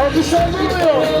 Alkışlandırmıyor.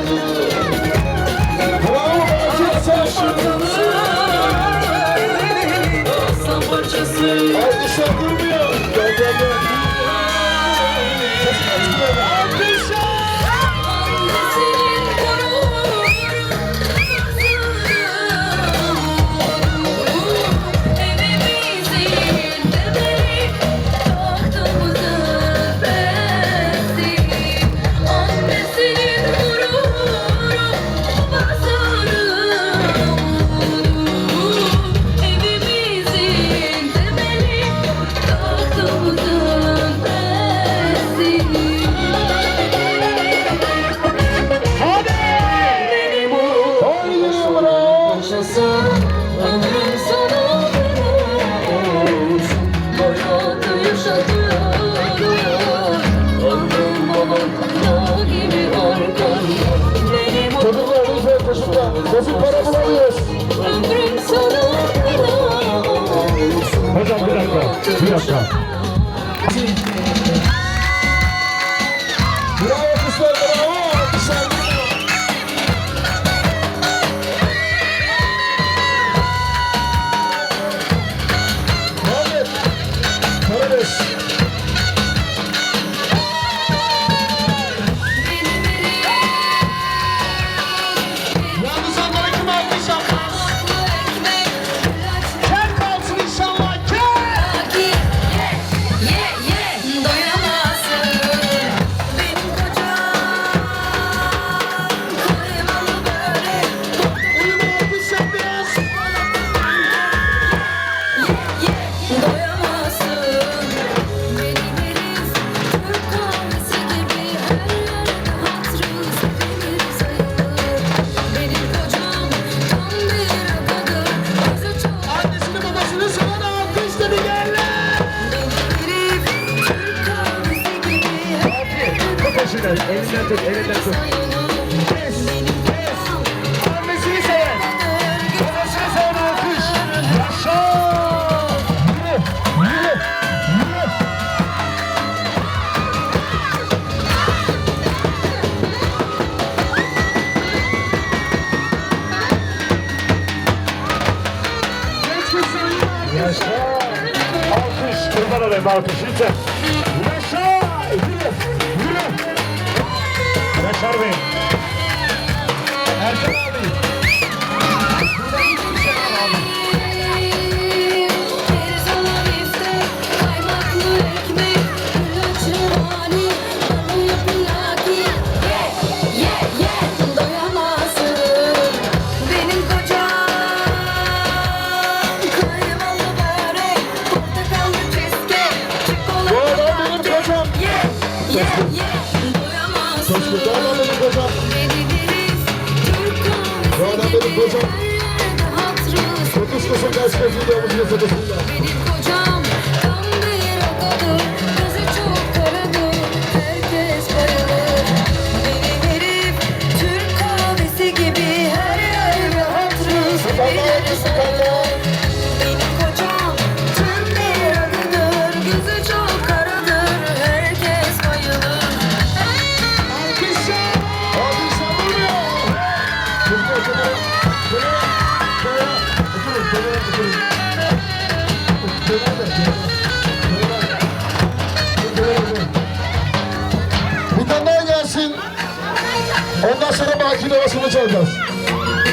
Thank you.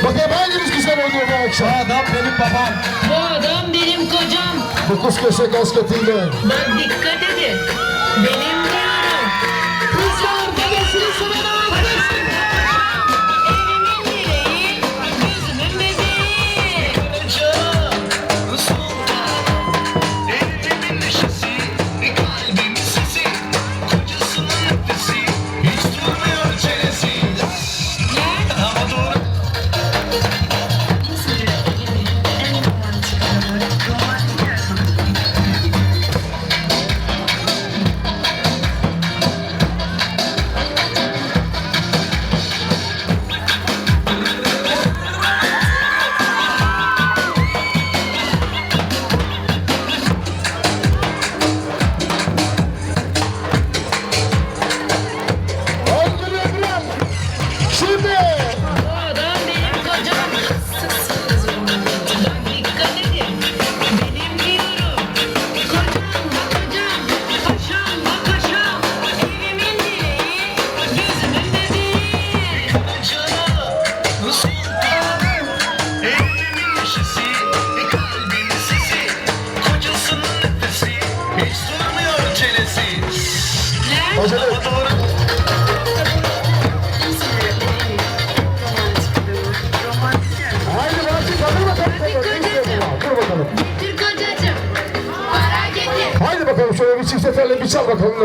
Bak efendimiz güzel oluyor bu akşam. Bu adam benim babam. Bu adam benim kocam. Bu kuş köşe kasketiyle. Bak dikkat edin. Benim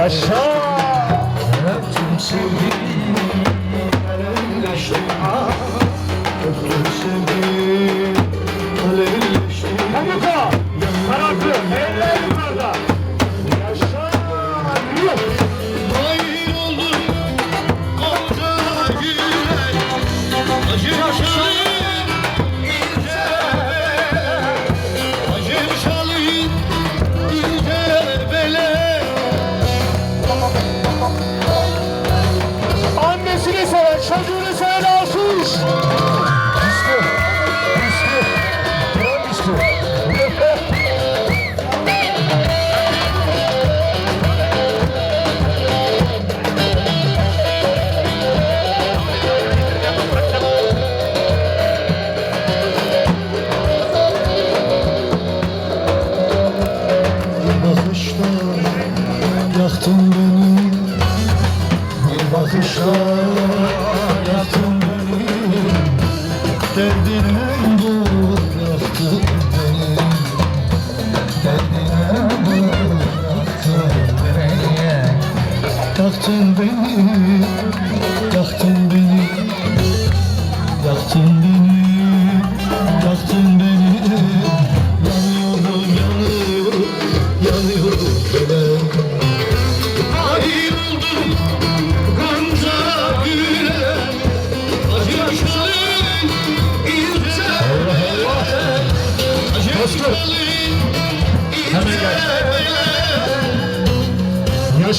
Alkış! Yürüyor! Yürüyor! Allah Allah! Yaşa! Pamuka!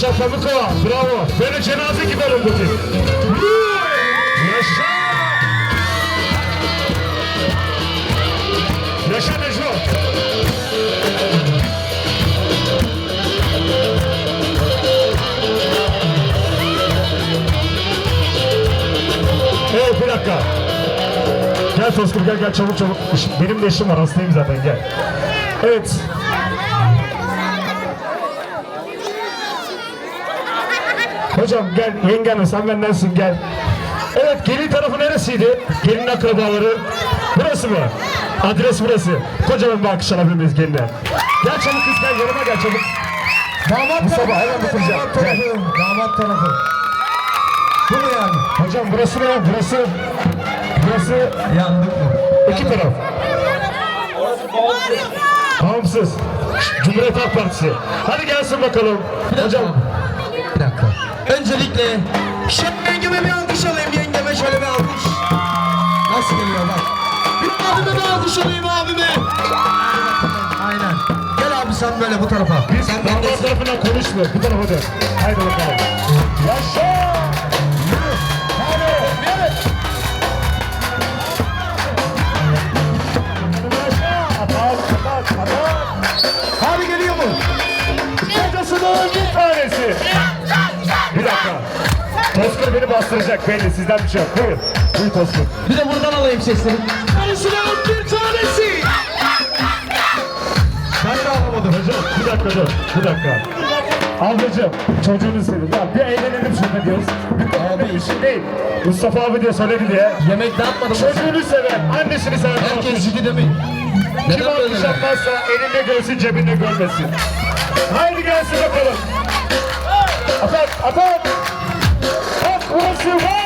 Yaşa Pamukova, bravo. Böyle cenaze gibi tip. Yaşa! Yaşa Necmo. Evet bir dakika. Gel Toskur gel gel çabuk çabuk. Benim de işim var hastayım zaten gel. Evet. Hocam gel yengen sen bendensin gel. Evet gelin tarafı neresiydi? Gelin akrabaları. Burası mı? Adres burası. Kocaman bir alkış alabilir miyiz geline? Gel çabuk kız gel yanıma gel çabuk. Damat Mustafa hemen bitireceğim. Damat tarafı. Damat tarafı. Bu mu yani? Hocam burası ne? Burası. Burası. Yandık mı? İki taraf. Bağımsız. Cumhuriyet Halk Partisi. Hadi gelsin bakalım. Hocam. Bir dakika. Öncelikle yengeme bir alkış alayım yengeme şöyle bir alkış. Nasıl geliyor bak. Bir abime bir alkış alayım abime. Aynen. Gel abi sen böyle bu tarafa. Biz sen bendesin. tarafından konuşma. Bu tarafa dön. Haydi bakalım. Yaşa! Hadi! Geliyor mu? Kocasının bir tanesi. Dakika. Toskun beni bastıracak belli. Sizden bir şey yok. Buyur. Buyur Toskun. Bir de buradan alayım sesleri. Karısının bir tanesi. Ben de anlamadım hocam. Bir dakika dur. Bir dakika. Ablacığım çocuğunu seviyor. Ya bir eğlenelim şurada diyoruz. Bir abi işin değil. Mustafa abi diye söyledi diye. Yemek dağıtmadım. Çocuğunu seven, annesini seven. Herkes ciddi demeyin. Kim Neden böyle? alkış yapmazsa elinde görsün cebinde görmesin. Haydi gelsin bakalım. Atak, atak. Bak burası var.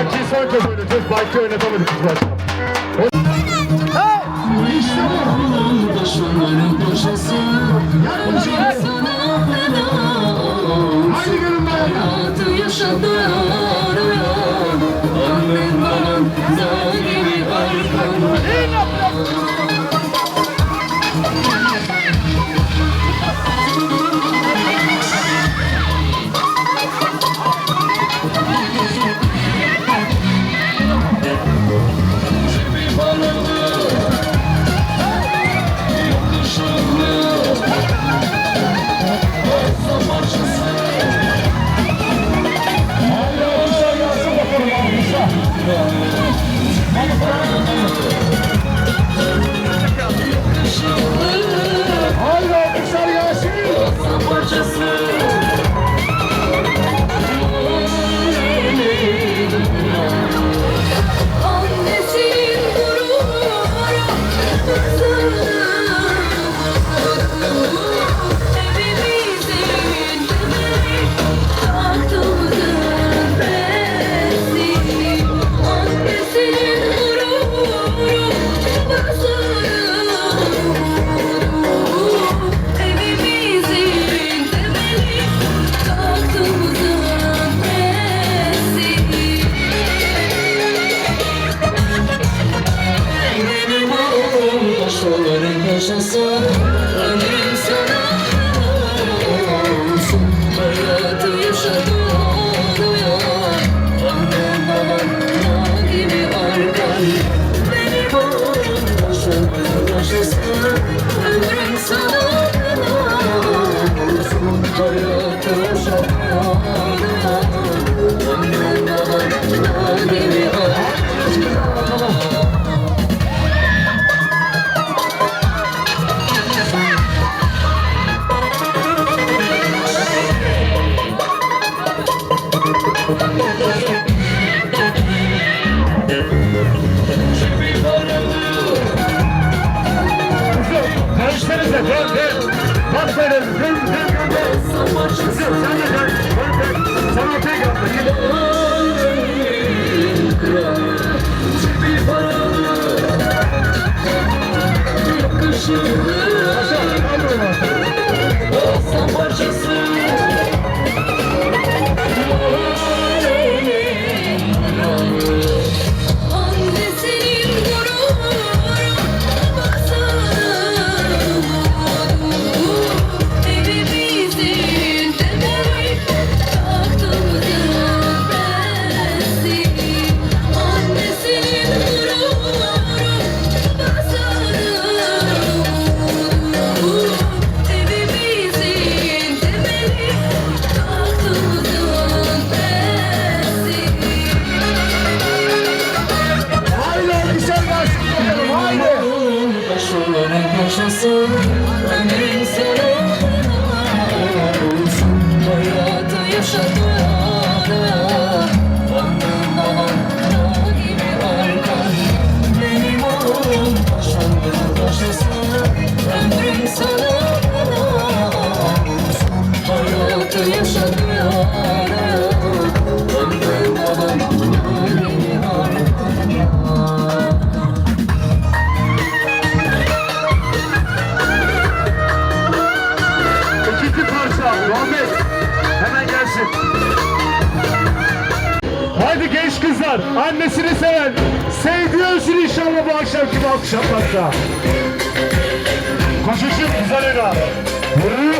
Parçayı son kez oynatıyoruz. Parçayı oynatamadık biz başta. Haydi görün bayağı. 주 Haydi genç kızlar, annesini seven, sevdiği ölsün inşallah bu akşamki bu akşamlarda. Koşuşun güzel Eda. Vuruyor.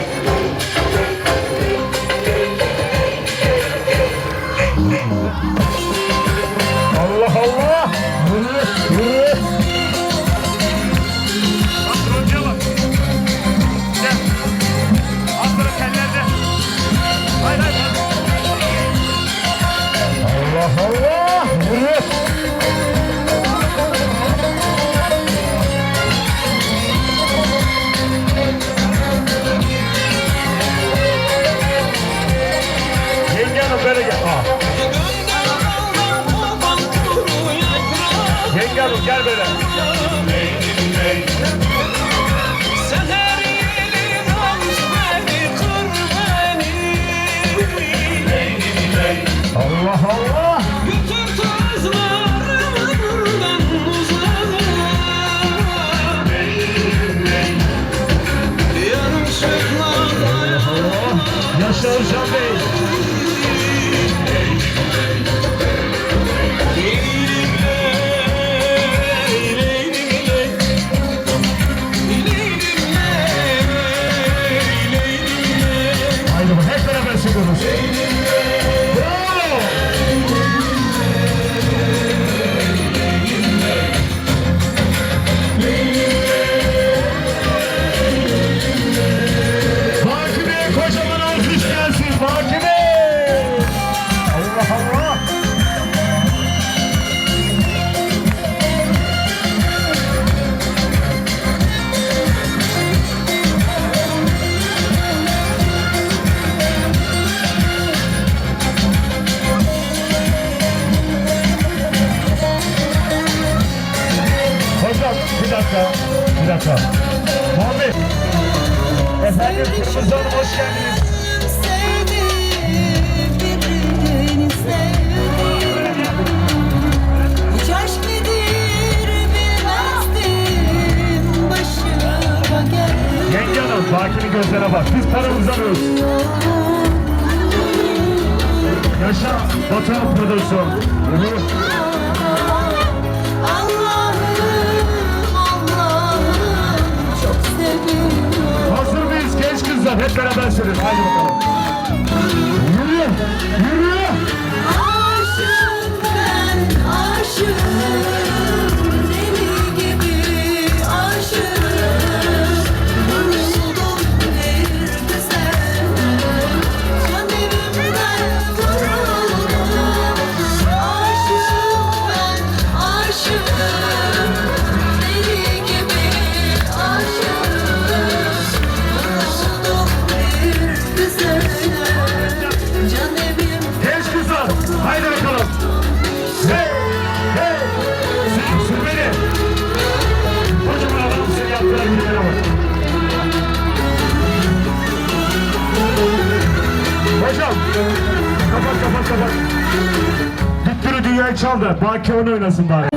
show zombies. kanka. Muhammed. Efendim Kuşuz Hanım hoş geldiniz. Yenge Baki'nin gözlerine bak. Biz paramızı alıyoruz. Yaşa, Batuhan Prodüksiyon. hep beraber söyleyelim. Hocam. Kapat kapat kapat. Düttürü dünyayı çaldı. Baki onu oynasın bari.